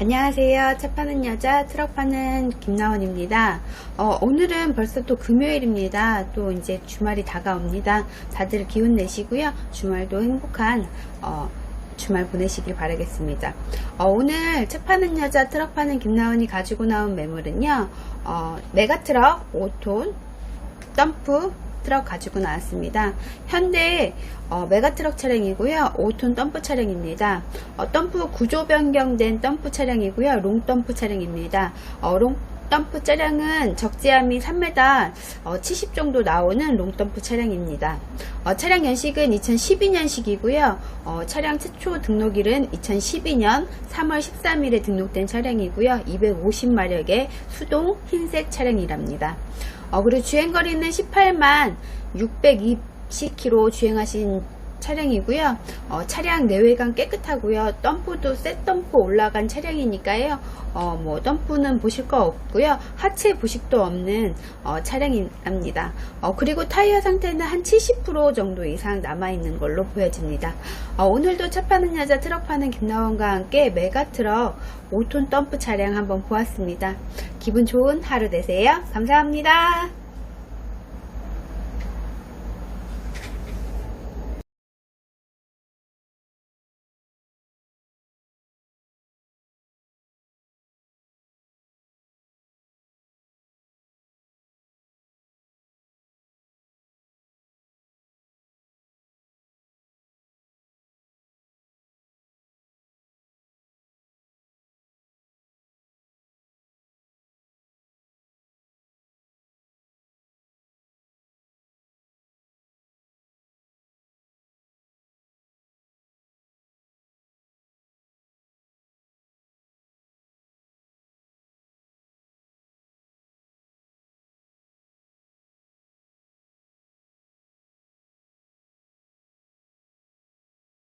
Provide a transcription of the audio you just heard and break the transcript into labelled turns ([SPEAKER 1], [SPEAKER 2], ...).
[SPEAKER 1] 안녕하세요. 차 파는 여자, 트럭 파는 김나원입니다. 어, 오늘은 벌써 또 금요일입니다. 또 이제 주말이 다가옵니다. 다들 기운 내시고요. 주말도 행복한, 어, 주말 보내시길 바라겠습니다. 어, 오늘 차 파는 여자, 트럭 파는 김나원이 가지고 나온 매물은요, 어, 메가트럭 5톤, 덤프, 트럭 가지고 나왔습니다. 현대 어, 메가트럭 차량이고요. 5톤 덤프 차량입니다. 어, 덤프 구조 변경된 덤프 차량이고요. 롱 덤프 차량입니다. 어, 롱 덤프 차량은 적재함이 3m 70 정도 나오는 롱 덤프 차량입니다. 어, 차량 연식은 2012년식이고요. 어, 차량 최초 등록일은 2012년 3월 13일에 등록된 차량이고요. 250마력의 수동 흰색 차량이랍니다. 어, 그리고 주행거리는 18만 620km 주행하신 차량이고요. 어, 차량 내외관 깨끗하고요. 덤프도 셋 덤프 올라간 차량이니까요. 어, 뭐 덤프는 보실 거 없고요. 하체 부식도 없는 어, 차량입니다. 어, 그리고 타이어 상태는 한 70% 정도 이상 남아 있는 걸로 보여집니다. 어, 오늘도 차 파는 여자 트럭 파는 김나원과 함께 메가 트럭 5톤 덤프 차량 한번 보았습니다. 기분 좋은 하루 되세요. 감사합니다.